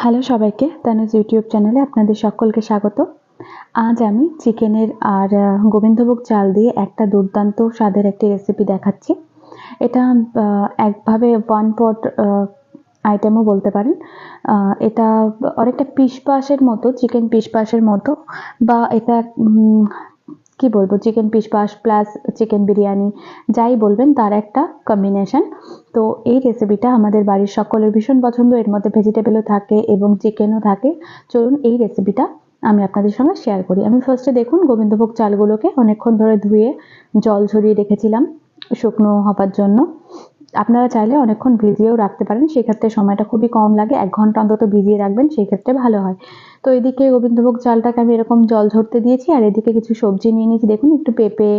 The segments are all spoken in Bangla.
হ্যালো সবাইকে, তানুজ ইউটিউব চ্যানেলে আপনাদের সকলকে স্বাগত। আজ আমি চিকেনের আর গোবিন্দভোগ চাল দিয়ে একটা দুর্দান্ত স্বাদের একটি রেসিপি দেখাচ্ছি। এটা একভাবে ওয়ান পট আইটেমও বলতে পারেন। এটা অনেকটা পিস পাসের মতো চিকেন পিস পাসের মতো, বা এটা কি বলব chicken piece pass plus chicken biryani যাই বলবেন তার একটা কম্বিনেশন তো এই রেসিপিটা আমাদের বাড়ির সকলের ভীষণ পছন্দ, এর মধ্যে ভেজিটেবলও থাকে এবং চিকেনও থাকে। চলুন এই রেসিপিটা আমি আপনাদের সঙ্গে শেয়ার করি। আমি ফার্স্টে দেখুন গোবিন্দভোগ চালগুলোকে অনেকক্ষণ ধরে ধুয়ে জল ঝরিয়ে রেখেছিলাম শুকনো হবার জন্য। আপনারা চাইলে অনেকক্ষণ ভিজিয়েও রাখতে পারেন, সেক্ষেত্রে সময়টা খুবই কম লাগে, এক ঘণ্টা অন্তত ভিজিয়ে রাখবেন সেই ক্ষেত্রে ভালো হয়। তো এদিকে গোবিন্দভোগ চালটাকে আমি এরকম জল ঝরতে দিয়েছি, আর এদিকে কিছু সবজি নিয়ে নিয়েছি, দেখুন একটু পেঁপে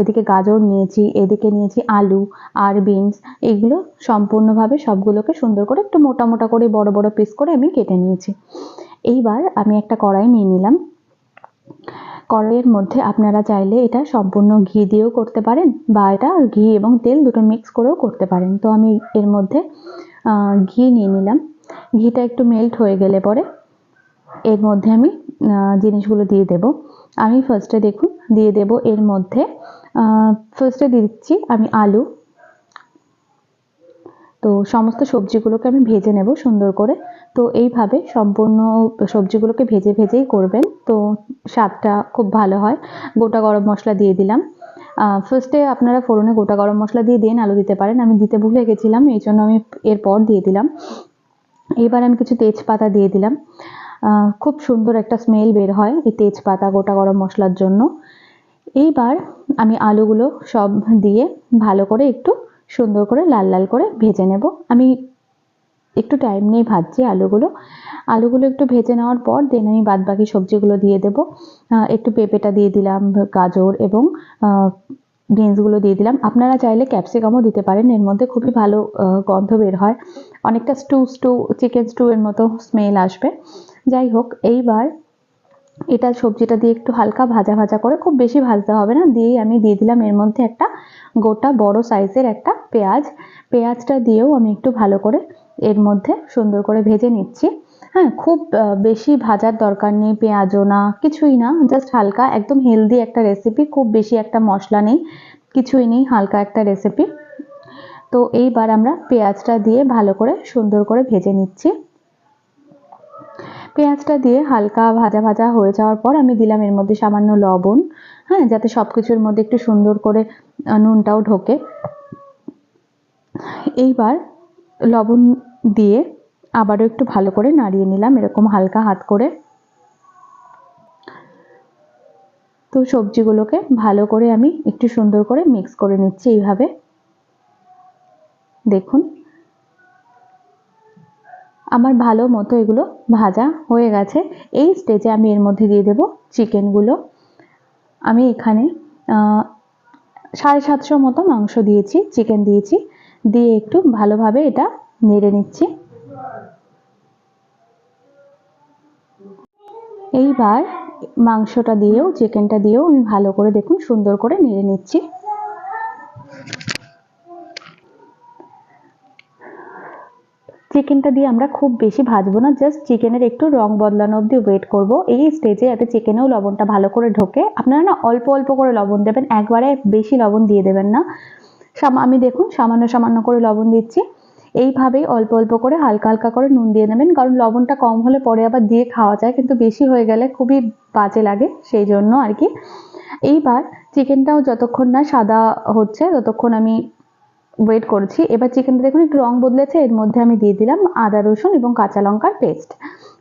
এদিকে গাজর নিয়েছি, এদিকে নিয়েছি আলু আর বিনস, এইগুলো সম্পূর্ণভাবে সবগুলোকে সুন্দর করে একটু মোটা মোটা করে বড় বড় পিস করে আমি কেটে নিয়েছি। এইবার আমি একটা কড়াই নিয়ে নিলাম। কড়াইয়ের মধ্যে আপনারা চাইলে এটা সম্পূর্ণ ঘি দিয়েও করতে পারেন বা এটা ঘি এবং তেল দুটো মিক্স করেও করতে পারেন। তো আমি এর মধ্যে ঘি নিয়ে নিলাম। ঘিটা একটু মেল্ট হয়ে গেলে পরে এর মধ্যে আমি জিনিসগুলো দিয়ে দেব। আমি ফার্স্টে দেখুন, দিয়ে দেব এর মধ্যে ফার্স্টে দিয়ে দিচ্ছি আমি আলু। তো সমস্ত সবজিগুলোকে আমি ভেজে নেব সুন্দর করে। তো এইভাবে সম্পূর্ণ সবজিগুলোকে ভেজে ভেজেই করবেন। তো স্বাদটা খুব ভালো হয়। গোটা গরম মশলা দিয়ে দিলাম। ফার্স্টে আপনারা ফোড়নে গোটা গরম মশলা দিয়ে দিন আলু দিতে পারেন। আমি দিতে ভুলে গেছিলাম এই জন্য আমি এরপর দিয়ে দিলাম। এবার আমি কিছু তেজপাতা দিয়ে দিলাম। খুব সুন্দর একটা স্মেল বের হয় এই তেজপাতা গোটা গরম মশলার জন্য। এইবার আমি আলুগুলো সব দিয়ে ভালো করে একটু সুন্দর করে লাল লাল করে ভেজে নেব। আমি একটু টাইম নিয়ে ভাজছি আলুগুলো। আলুগুলো একটু ভেজে নেওয়ার পর দেন আমি বাদ বাকি সবজিগুলো দিয়ে দেব। একটু পেঁপেটা দিয়ে দিলাম, গাজর এবং বিনসগুলো দিয়ে দিলাম। আপনারা চাইলে ক্যাপসিকামও দিতে পারেন, এর মধ্যে খুবই ভালো গন্ধ বের হয়। অনেকটা স্টু স্টু চিকেন স্টু এর মতো স্মেল আসবে। যাই হোক, এইবার এটা সবজিটা দিয়ে একটু হালকা ভাজা ভাজা করে, খুব বেশি ভাজতে হবে না, দিয়েই আমি দিয়ে দিলাম এর মধ্যে একটা গোটা বড় সাইজের একটা পেঁয়াজ। পেঁয়াজটা দিয়েও আমি একটু ভালো করে এর মধ্যে সুন্দর করে ভেজে নিচ্ছি। হ্যাঁ খুব বেশি ভাজার দরকার নেই, পেঁয়াজও না, কিছুই না জাস্ট হালকা, একদম হেলদি একটা রেসিপি খুব বেশি একটা মশলা নেই, কিছুই নেই, হালকা একটা রেসিপি তো এইবার আমরা পেঁয়াজটা দিয়ে ভালো করে সুন্দর করে ভেজে নিচ্ছি। পেঁয়াজটা দিয়ে হালকা ভাজা ভাজা হয়ে যাওয়ার পর আমি দিলাম এর মধ্যে সামান্য লবণ। হ্যাঁ যাতে সব কিছুর মধ্যে একটু সুন্দর করে নুনটাও ঢোকে। এইবার লবণ দিয়ে আবারও একটু ভালো করে নাড়িয়ে নিলাম, এরকম হালকা হাত করে। তো সবজিগুলোকে ভালো করে আমি একটু সুন্দর করে মিক্স করে নিচ্ছি এইভাবে। দেখুন, আমার ভালো মতো এগুলো ভাজা হয়ে গেছে। এই স্টেজে আমি এর মধ্যে দিয়ে দেব চিকেনগুলো। আমি এখানে সাড়ে সাতশো মতো মাংস দিয়েছি, চিকেন দিয়েছি। দিয়ে একটু ভালোভাবে এটা নেড়ে নিচ্ছি। এইবার মাংসটা দিয়েও, চিকেনটা দিয়েও আমি ভালো করে দেখুন সুন্দর করে নেড়ে নিচ্ছি। চিকেনটা দিয়ে আমরা খুব বেশি ভাজবো না জাস্ট চিকেনের একটু রং বদলানো অবধি ওয়েট করব। এই স্টেজে যাতে চিকেনেও লবণটা ভালো করে ঢোকে। আপনারা না অল্প অল্প করে লবণ দেবেন, একবারে বেশি লবণ দিয়ে দেবেন না। আমি দেখুন সামান্য সামান্য করে লবণ দিচ্ছি। এইভাবেই অল্প অল্প করে হালকা হালকা করে নুন দিয়ে নেবেন, কারণ লবণটা কম হলে পরে আবার দিয়ে খাওয়া যায়, কিন্তু বেশি হয়ে গেলে খুবই বাজে লাগে সেই জন্য আর কি। এইবার চিকেনটাও যতক্ষণ না সাদা হচ্ছে ততক্ষণ আমি ওয়েট করছি। এবার চিকেনটা দেখুন একটু রং বদলেছে, এর মধ্যে আমি দিয়ে দিলাম আদা, রসুন এবং কাঁচা লঙ্কার পেস্ট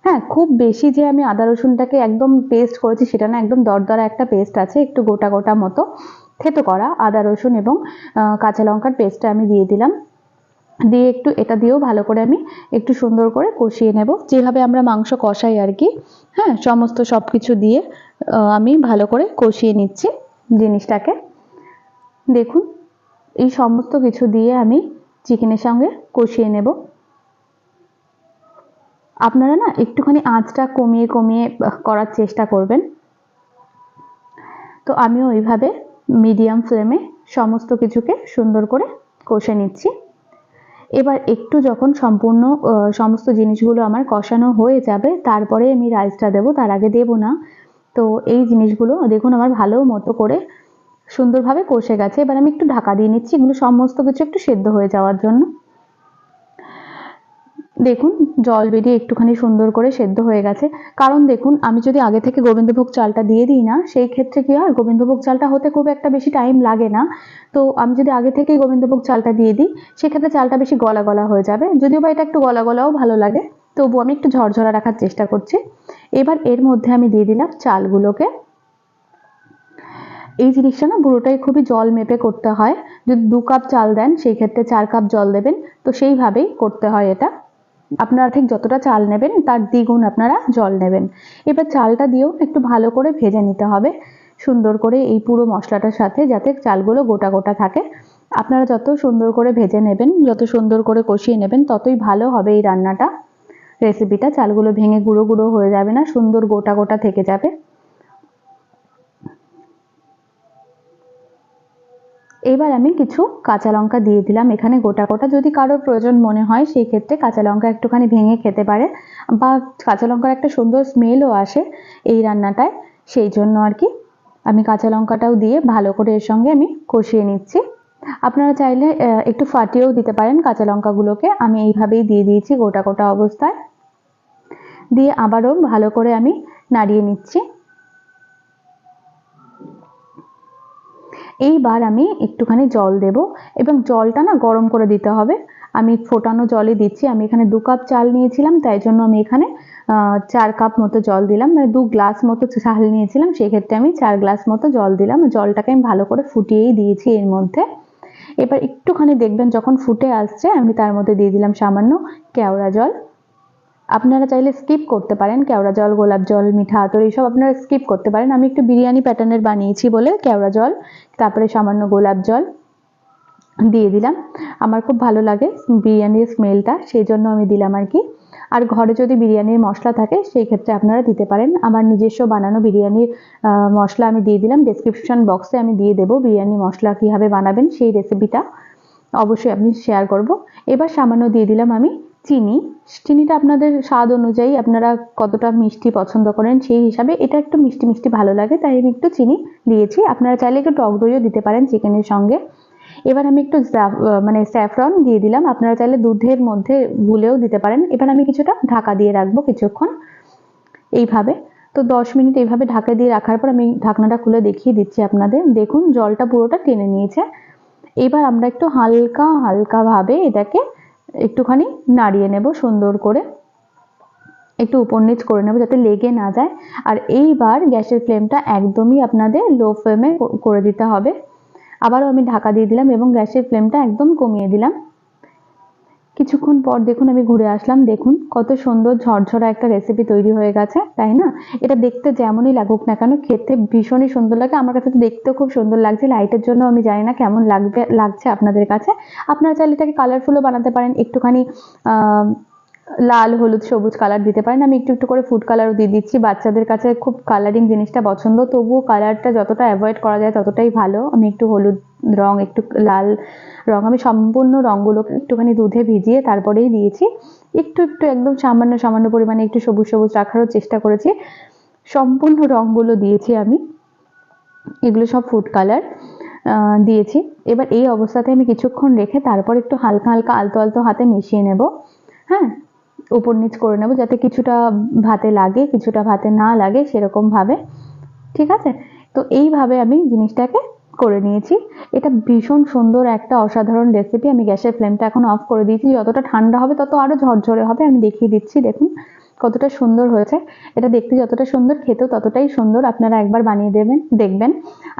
হ্যাঁ খুব বেশি যে আমি আদা, রসুনটাকে একদম পেস্ট করেছি সেটা না, একদম দরদরা একটা পেস্ট আছে, একটু গোটা গোটা মতো। থেতো করা আদা, রসুন এবং কাঁচা লঙ্কার পেস্টটা আমি দিয়ে দিলাম। দিয়ে একটু এটা দিয়েও ভালো করে আমি একটু সুন্দর করে কষিয়ে নেব। যেভাবে আমরা মাংস কষাই আর কি হ্যাঁ সমস্ত সব কিছু দিয়ে আমি ভালো করে কষিয়ে নিচ্ছি জিনিসটাকে। দেখুন, এই সমস্ত কিছু দিয়ে আমি চিকেনের সঙ্গে কষিয়ে নেব। আপনারা না একটুখানি আঁচটা কমিয়ে কমিয়ে করার চেষ্টা করবেন। তো আমিও ওইভাবে মিডিয়াম ফ্লেমে সমস্ত কিছুকে সুন্দর করে কষে নিচ্ছি। এবার একটু যখন সম্পূর্ণ সমস্ত জিনিসগুলো আমার কষানো হয়ে যাবে, তারপরে আমি রাইসটা দেব, তার আগে দেব না। তো এই জিনিসগুলো দেখুন আমার ভালো মতো করে সুন্দরভাবে কষে গেছে। এবার আমি একটু ঢাকা দিয়ে নিচ্ছি, এগুলো সমস্ত কিছু একটু সেদ্ধ হয়ে যাওয়ার জন্য। দেখুন, জল বেরিয়ে একটুখানি সুন্দর করে সেদ্ধ হয়ে গেছে। কারণ দেখুন, আমি যদি আগে থেকে গোবিন্দভোগ চালটা দিয়ে দিই না, সেই ক্ষেত্রে কি হয়, গোবিন্দভোগ চালটা হতে খুব একটা বেশি টাইম লাগে না। তো আমি যদি আগে থেকেই গোবিন্দভোগ চালটা দিয়ে দিই, সেক্ষেত্রে চালটা বেশি গলা গলা হয়ে যাবে। যদিও বা এটা একটু গলা গলাও ভালো লাগে তবু আমি একটু ঝরঝরা রাখার চেষ্টা করছি। এবার এর মধ্যে আমি দিয়ে দিলাম চালগুলোকে। এই জিনিসটা না, পুরোটাই খুবই জল মেপে করতে হয়। যদি দু কাপ চাল দেন, সেই ক্ষেত্রে চার কাপ জল দেবেন। তো সেইভাবেই করতে হয় এটা। আপনারা ঠিক যতটা চাল নেবেন, তার দ্বিগুণ আপনারা জল নেবেন। এবার চালটা দিয়েও একটু ভালো করে ভেজে নিতে হবে। সুন্দর করে এই পুরো মশলাটার সাথে যাতে চালগুলো গোটা গোটা থাকে। আপনারা যত সুন্দর করে ভেজে নেবেন, যত সুন্দর করে কষিয়ে নেবেন, ততই ভালো হবে এই রান্নাটা। রেসিপিটা চালগুলো ভেঙে গুঁড়ো গুঁড়ো হয়ে যাবে না, সুন্দর গোটা গোটা থেকে যাবে। এবার আমি কিছু কাঁচা লঙ্কা দিয়ে দিলাম। এখানে গোটা গোটা যদি কারোর প্রয়োজন মনে হয়, সেই ক্ষেত্রে কাঁচা লঙ্কা একটুখানি ভেঙে খেতে পারে বা কাঁচা লঙ্কার একটা সুন্দর স্মেলও আসে এই রান্নাটায়। সেই জন্য আর কি আমি কাঁচা লঙ্কাটাও দিয়ে ভালো করে এর সঙ্গে আমি কষিয়ে নিচ্ছি। আপনারা চাইলে একটু ফাটিয়েও দিতে পারেন কাঁচা লঙ্কাগুলোকে। আমি এইভাবেই দিয়ে দিয়েছি গোটা গোটা অবস্থায়। দিয়ে আবারও ভালো করে আমি নাড়িয়ে নিচ্ছি। এইবার আমি একটুখানি জল দেব এবং জলটা না গরম করে দিতে হবে। আমি ফোটানো জলই দিচ্ছি। আমি এখানে দু কাপ চাল নিয়েছিলাম, তাই জন্য আমি এখানে চার কাপ মতো জল দিলাম। মানে দু গ্লাস মতো চাল নিয়েছিলাম, সেক্ষেত্রে আমি চার গ্লাস মতো জল দিলাম। জলটাকে আমি ভালো করে ফুটিয়েই দিয়েছি এর মধ্যে। এবার একটুখানি দেখবেন যখন ফুটে আসছে, আমি তার মধ্যে দিয়ে দিলাম সামান্য কেওড়া জল। আপনারা চাইলে স্কিপ করতে পারেন, কেওড়া জল, গোলাপ জল, মিঠা আতর, এইসব আপনারা স্কিপ করতে পারেন। আমি একটু বিরিয়ানি প্যাটার্নের বানিয়েছি বলে কেওড়া জল, তারপরে সামান্য গোলাপ জল দিয়ে দিলাম। আমার খুব ভালো লাগে বিরিয়ানির স্মেলটা সেই জন্য আমি দিলাম আর কি। আর ঘরে যদি বিরিয়ানির মশলা থাকে, সেই ক্ষেত্রে আপনারা দিতে পারেন। আমার নিজস্ব বানানো বিরিয়ানির মশলা আমি দিয়ে দিলাম। ডেসক্রিপশন বক্সে আমি দিয়ে দেবো বিরিয়ানি মশলা কীভাবে বানাবেন, সেই রেসিপিটা অবশ্যই আপনি শেয়ার করব। এবার সামান্য দিয়ে দিলাম আমি চিনি। চিনিটা আপনাদের স্বাদ অনুযায়ী আপনারা কতটা মিষ্টি পছন্দ করেন সেই হিসাবে এটা একটু মিষ্টি মিষ্টি ভালো লাগে, তাই আমি একটু চিনি দিয়েছি। আপনারা চাইলে একটু টক দইও দিতে পারেন চিকেনের সঙ্গে। এবার আমি একটু মানে স্যাফরন দিয়ে দিলাম। আপনারা চাইলে দুধের মধ্যে গুলেও দিতে পারেন। এবার আমি কিছুটা ঢাকা দিয়ে রাখব কিছুক্ষণ এইভাবে। তো দশ মিনিট এইভাবে ঢাকা দিয়ে রাখার পর আমি ঢাকনাটা খুলে দেখিয়ে দিচ্ছি আপনাদের। দেখুন, জলটা পুরোটা টেনে নিয়েছে। এবার আমরা একটু হালকা হালকা ভাবে এটাকে একটুখানি নাড়িয়ে নেব সুন্দর করে। একটু উপর নিচ করে নেব যাতে লেগে না যায়। আর এইবার গ্যাসের ফ্লেমটা একদমই আপনাদের লো ফ্লেমে করে দিতে হবে। আবারও আমি ঢাকা দিয়ে দিলাম এবং গ্যাসের ফ্লেমটা একদম কমিয়ে দিলাম। কিছুক্ষণ পর দেখুন, আমি ঘুরে আসলাম। দেখুন, কত সুন্দর ঝরঝরা একটা রেসিপি তৈরি হয়ে গেছে, তাই না? এটা দেখতে যেমনই লাগুক না কেন, খেতে ভীষণই সুন্দর লাগে। আমার কাছে তো দেখতেও খুব সুন্দর লাগছে। লাইটের জন্য আমি জানি না কেমন লাগবে, লাগছে আপনাদের কাছে। আপনারা চাইলে এটাকে কালারফুলও বানাতে পারেন। একটুখানি লাল, হলুদ, সবুজ কালার দিতে পারেন। আমি একটু একটু করে ফুড কালারও দিয়ে দিচ্ছি। বাচ্চাদের কাছে খুব কালারিং জিনিসটা পছন্দ। তবুও কালারটা যতটা অ্যাভয়েড করা যায় ততটাই ভালো। আমি একটু হলুদ রং, একটু লাল রং, আমি সম্পূর্ণ রঙগুলোকে একটুখানি দুধে ভিজিয়ে তারপরেই দিয়েছি। একটু একটু একদম সামান্য সামান্য পরিমাণে একটু সবুজ সবুজ রাখারও চেষ্টা করেছি। সম্পূর্ণ রঙগুলো দিয়েছি আমি। এগুলো সব ফুড কালার দিয়েছি। এবার এই অবস্থাতে আমি কিছুক্ষণ রেখে তারপর একটু হালকা হালকা আলতো আলতো হাতে মিশিয়ে নেব। হ্যাঁ? উপর নিচ করে নেব যাতে কিছুটা ভাতে লাগে, কিছুটা ভাতে না লাগে সেরকমভাবে। ঠিক আছে? তো এইভাবে আমি জিনিসটাকে করে নিয়েছি। এটা ভীষণ সুন্দর একটা অসাধারণ রেসিপি আমি গ্যাসের ফ্লেমটা এখন অফ করে দিয়েছি। যতটা ঠান্ডা হবে তত আরও ঝরঝরে হবে। আমি দেখিয়ে দিচ্ছি, দেখুন। কতটা সুন্দর হয়েছে। এটা দেখতে যতটা সুন্দর, খেতেও ততটাই সুন্দর। আপনারা একবার বানিয়ে দেবেন, দেখবেন।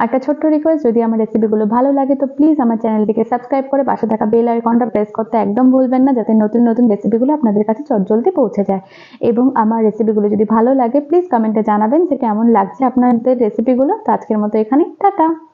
একটা ছোট্ট রিকোয়েস্ট যদি আমার রেসিপিগুলো ভালো লাগে, তো প্লিজ আমার চ্যানেলটিকে সাবস্ক্রাইব করে পাশে থাকা বেল আইকনটা প্রেস করতে একদম ভুলবেন না, যাতে নতুন নতুন রেসিপিগুলো আপনাদের কাছে চটজলদি পৌঁছে যায়। এবং আমার রেসিপিগুলো যদি ভালো লাগে প্লিজ কমেন্টে জানাবেন যে কেমন লাগছে আপনাদের রেসিপিগুলো তো আজকের মতো এখানে টাটা!